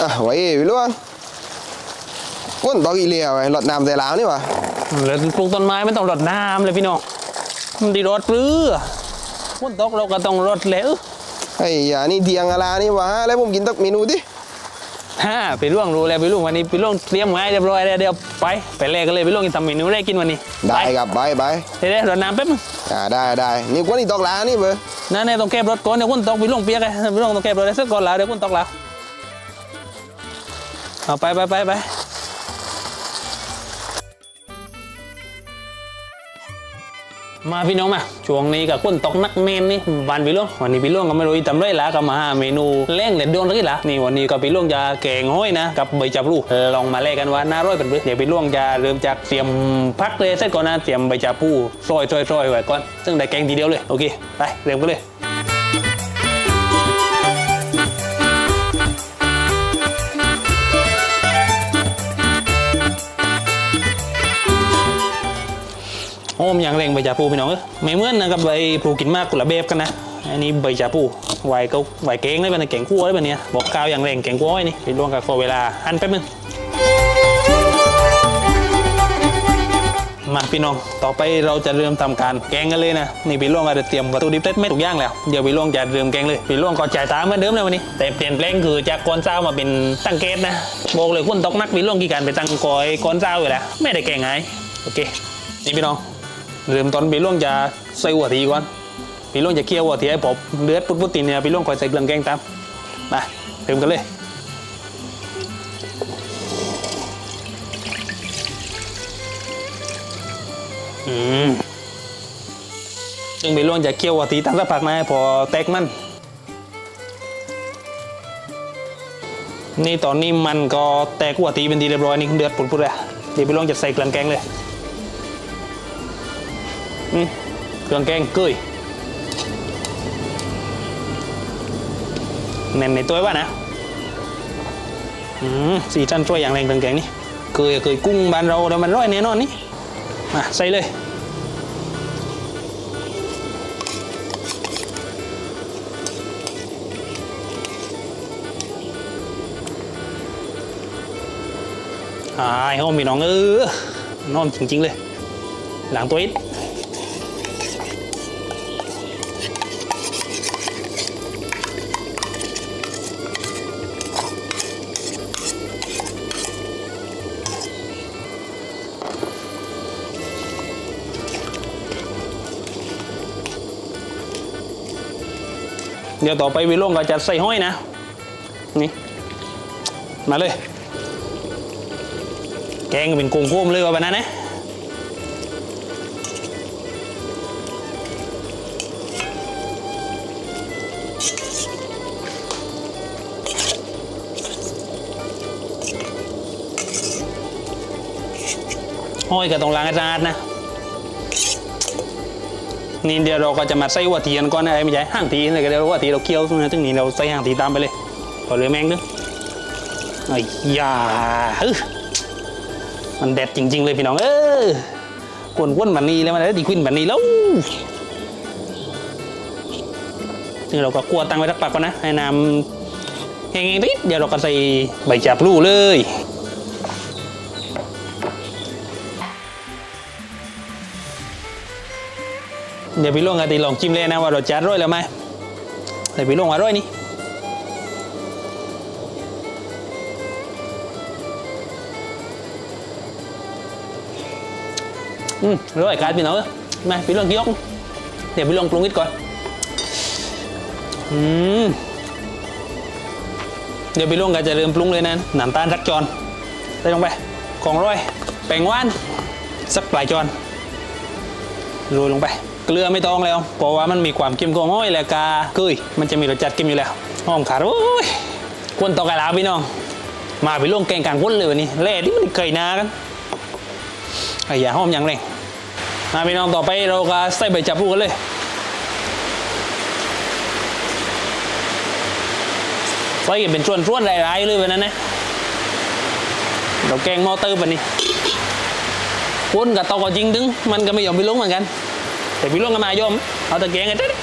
อะไว้พี่ล่วงก้นตอกอีเลียไว้หลอดน้ำใส่ลาวนี่วะแล้วปลูกต้นไม้ไม่ต้องรดน้ำเลยพี่น้องมันดีรดหรือฝนตกเราก็ต้องรดแล้วไอ้ยานี่เทียงอะไรนี่วะแล้วผมกินตักเมนูดิฮ่าไปล่วงรู้แล้วไปล่วงวันนี้ไปล่วงเตรียมไว้เรียบร้อยแล้วเดี๋ยวไปไปแรกกันเลยไปล่วงกินทำเมนูแรกกินวันนี้ ได้ไปครับไปไปเดี๋ยวๆรดน้ำแป๊บนึงอ่าได้ได้นี่ก้นอีตอกลานี่เบอร์นั่นเนี่ยต้องเก็บรถก่อนเดี๋ยวฝนตกไปล่วงเปียกไงไปล่วงต้องเก็บรถได้สักก่อนแล้วเดี๋ยวฝนตกแล้ว เอาไปไปไปไปมาพี่น้องมาช่วงนี้กับคนตกนักเมนนี่วันพี่ล่วงวันนี้พี่ล่วงก็ไม่รู้อีทำไรละก็มาเมนูแรงเด็ดโดนเลยละนี่วันนี้ก็พี่ล่วงจะแกงห้อยนะกับใบจับรูลองมาแลกกันว่าน่าร่อยเป็นเพื่เดี๋ยวพี่ล่วงจะเริ่มจากเตรียมพักเลยเสร็จก่อนนะเตรียมใบจับผู้ซอยซอยซอยไว้ก่อนซึ่งได้แกงทีเดียวเลยโอเคไปเริ่มกันเลย จาปูพี่น้องเอ้ยไม่เหมือนนะกับใบปูกินมากกุหละเบบกันนะอันนี้ใบจาปูไหวก็ไหวเก้งได้เป็นแกงคั่วได้เป็นเนี้ยบอกกาวอย่างเร่งแกงคั่วไว้นี่ไปล่วงกับขอเวลาหั่นแป๊บนึงมาพี่น้อง ต่อไปเราจะเริ่มทำการแกงกันเลยนะ นี่พี่ล่วงก็จะเตรียมวัตถุดิบเต็มไม่ถูกย่างแล้ว เดี๋ยวพี่ล่วงจะเริ่มแกงเลยพี่ล่วงก็จ่ายตามเหมือนเดิมเลยวันนี้ แต่เปลี่ยนแปลงคือจากก้อนเจ้ามาเป็นตั้งเกตนะ บอกเลยคุณตกนักพี่ล่วงกี่การไปตั้งกอยก้อนเจ้าอยู่แล้ว ไม่ได้แกงไงโอเค นี่พี่น้อง เริ่มต้นพี่ล่วงจะใส่หัวทีก่อนพี่ล่วงจะเคี่ยวหัวทีให้ผมเดือดปุ๊บปุ๊บตีเนี่ยพี่ล่วงคอยใส่เครื่องแกงตามมาเริ่มกันเลยอืมซึ่งพี่ล่วงจะเคี่ยวหัวทีตามสักพักนะพอแตกมันนี่ตอนนี้มันก็แตกหัวทีเป็นทีเรียบร้อยนี่เดือดปุ๊บปุ๊บเลยเดี๋ยวพี่ล่วงจะใส่เครื่องแกงเลย อืมเครื่องแกงเกยเน้นในตัวว่านะอืมสีชันช่วยอย่างแรงเครื่องแกงนี่เกยเกยกุ้งบ้านเราเดี๋ยวมันร้อยแน่นอนนี่มาใส่เลยอ่าไอ้ห้องมีน้องเออนอนจริงๆเลย หลังตัวอิด เดี๋ยวต่อไปวิโล่งก็จะใส่ห้อยนะ นี่ มาเลย แกงก็เป็นกุ้งโค้มเลยว่าแบบนั้นนะห้อยก็ต้องล้างให้สะอาดนะ นี่เดี๋ยวเราก็จะมาใส่หัวเทียนก่อนนะไอ้ไม่ใช่ห้างทีเลยก็เดี๋ยวหัวทีเราเคี่ยวนะถึงนี้เราใส่ห้างทีตามไปเลยพอเหลือแมงนึงไอ้ยาฮึมันเด็ดจริง ๆ เลยพี่น้องเออกวนๆแบบนี้แล้วมันได้ดีขึ้นแบบนี้แล้วซึ่งเราก็กลัวตั้งไว้สักปักก่อนนะให้น้ำแห้งๆนิดเดี๋ยวเราก็ใส่ใบจับลูเลย เดี๋ยวพี่ลงกันตีลองจิ้มเลยนะว่ารสชาติร่อยแล้วไหมเดี๋ยวพี่ลงว่าอร่อยนี่อืมร่อยการพี่น้องมาพี่ล่วงยกเดี๋ยวพี่ล่วงปรุงนิดก่อนอืมเดี๋ยวพี่ลงก็จะเริ่มปรุงเลยนะน้ำตาลสักจอนใส่ลงไปของร้อยแป้งว่านสักปลายจอนโรยลงไป เกลือไม่ต้องแล้ว เพราะว่ามันมีความเค็มของห้อยและกาเกยมันจะมีรสจัดเค็มอยู่แล้วหอมขาดโอ้ยควรตอกกะลาพี่น้อง มาไปล่วงแกงกลางก้นเลยวันนี้แร่ที่มันเคยนากันไอ้ยาหอมอย่างแรงมาพี่น้องต่อไปเราก็ใส่ใบจับลูกกันเลยใส่กันเป็นส่วนๆรายๆเลยวันนั้นนะเราแกงมอเตอร์แบบนี้วนกับตอกจริงดึงมันก็ไม่ยอมไปลงเหมือนกัน แต่พี่ลงก็มายม เอาตะแกรงไงเจ๊ดิ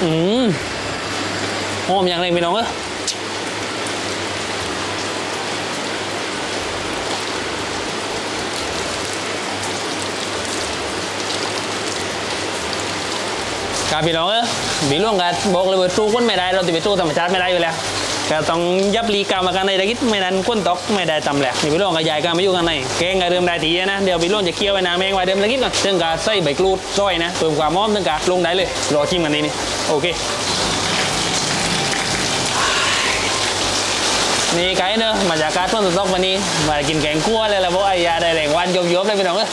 Ừ. อืมหอมอย่างไรพี่น้องเออครับพี่น้องเออมีเรื่องกันบอกเลยว่าสู้คนไม่ได้ เราจะไปสู้ธรรมชาติไม่ได้อยู่แล้ว ก็ต้องยับรีกรรมากันในตะกิดไม่นั้นก้นตกไม่ได้ตำแหลกนี่พี่เรื่องกับยายกันไม่อยู่กันในแกงกับเดิมได้ทีนะเดี๋ยวพี่เรื่องจะเคี่ยวไว้น้ำแมงไว้เดิมตะกิดก่อนซึ่งก็ใส่ใบกรูดซอยนะเพิ่มความหอมซึ่งก็ลงได้เลยรอชิมกันนี้นี่โอเคนี่ไกด์เนอะมาจากการต้นสตกวันนี้มากินแกงคั่วเลยละเพราะไอ้ยาได้แหล่งวันยบๆเลยพี่น้องเอ้ย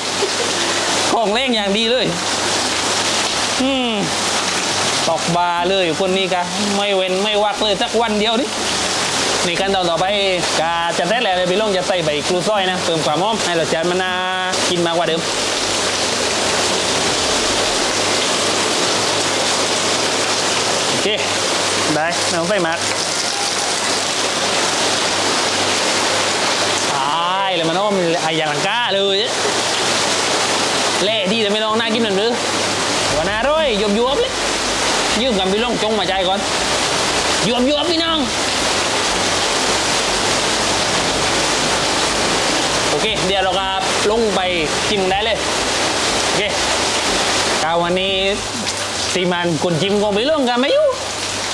ของเล่งอย่างดีเลยอืม ตอกบาเลยคนนี้กะไม่เว้นไม่วักเลยสักวันเดียวนี่นี่ขั้นตอนต่อไปกาจะได้แหละเลยพี่ลงจะใส่ใบกรูซอยนะเพิ่มความหอมให้รสชาติมันน่ากินมากกว่าเดิมโอเคได้ไม่ต้องใส่มาตายเลยมันอ้อมไอ้ยาลังกาเลยเละที่แต่ไม่ลองน่ากินหนึ่งหรือวันน่าร้อยยบยบเลย ยืมกันพี่ลงจงมาใจก่อนยบยบๆพี่น้อง โอเค เดี๋ยวเราก็ลงไปจิ้มได้เลย โอเคกาวันนี้ตีมันคนจิ้มคงไปเรื่องกันไม่อยู่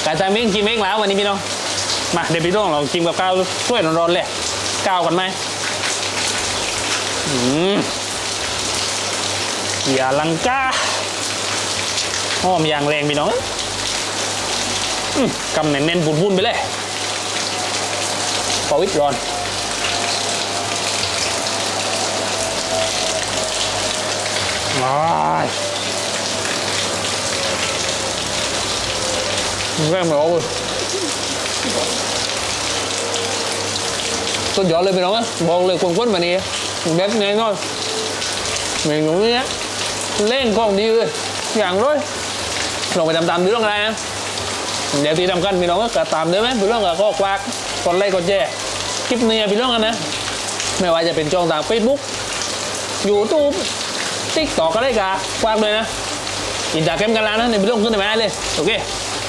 กาจะเม่งจิมเองแล้ววันนี้พี่น้อง มาเดี๋ยวพี่น้องลองจิ้มกับข้าวช่วยร้อนๆเลยก้าวกันไหมอืมอย่าลังกา หอมอย่างแรงพี่น้องอืมกำเน้นๆบุนๆไปเลยปอวิทร้อนว้ายแม่งไม่ออกเลยสุดยอดเลยพี่น้องบอกเลยคนๆแบบนี้เด็ดแน่นอนเมนูนี้เล่นของดีเลย อย่างด้วยลงไปตามๆดูเรื่องอะไรนะเดี๋ยวที่ทำกันพี่น้องก็กตามได้ไหมพี่น้องก็ควักกดไลค์กดแชร์คลิปนี้พี่น้องกันนะ ไม่ว่าจะเป็นช่องทาง Facebook YouTube TikTok ก็ได้กะฝากเลยนะอินจากเกมกันแล้วนะในพี่น้องขึ้นไปไหมเลยโอเค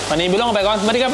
วันนี้พี่น้องไปก่อนสวัสดีครับ